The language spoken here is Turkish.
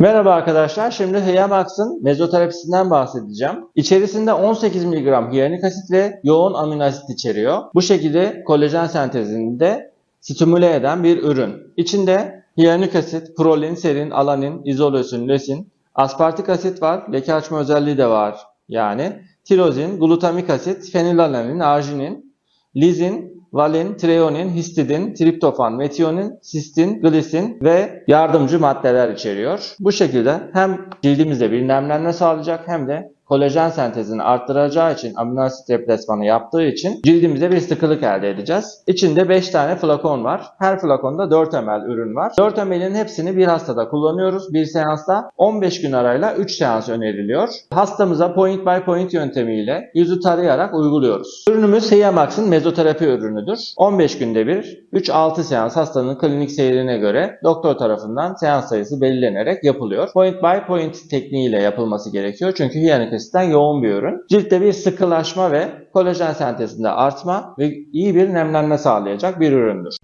Merhaba arkadaşlar. Şimdi Hyamax'ın mezoterapisinden bahsedeceğim. İçerisinde 18 mg hyaluronik asit ve yoğun amino asit içeriyor. Bu şekilde kolajen sentezini de stimüle eden bir ürün. İçinde hyaluronik asit, prolin, serin, alanin, izolösin, lösin, aspartik asit var, leke açma özelliği de var. Yani tirozin, glutamik asit, fenilalanin, arginin, lizin, valin, treonin, histidin, triptofan, metionin, sistin, glisin ve yardımcı maddeler içeriyor. Bu şekilde hem cildimizde bir nemlenme sağlayacak hem de kolajen sentezini arttıracağı için amino asit replasmanı yaptığı için cildimize bir sıkılık elde edeceğiz. İçinde 5 tane flakon var. Her flakonda 4 ml ürün var. 4 ml'in hepsini bir hastada kullanıyoruz. Bir seansta 15 gün arayla 3 seans öneriliyor. Hastamıza point by point yöntemiyle yüzü tarayarak uyguluyoruz. Ürünümüz Hyamax'ın mezoterapi ürünüdür. 15 günde bir 3-6 seans hastanın klinik seyrine göre doktor tarafından seans sayısı belirlenerek yapılıyor. Point by point tekniğiyle yapılması gerekiyor. Çünkü asitten yoğun bir ürün. Ciltte bir sıkılaşma ve kolajen sentezinde artma ve iyi bir nemlenme sağlayacak bir üründür.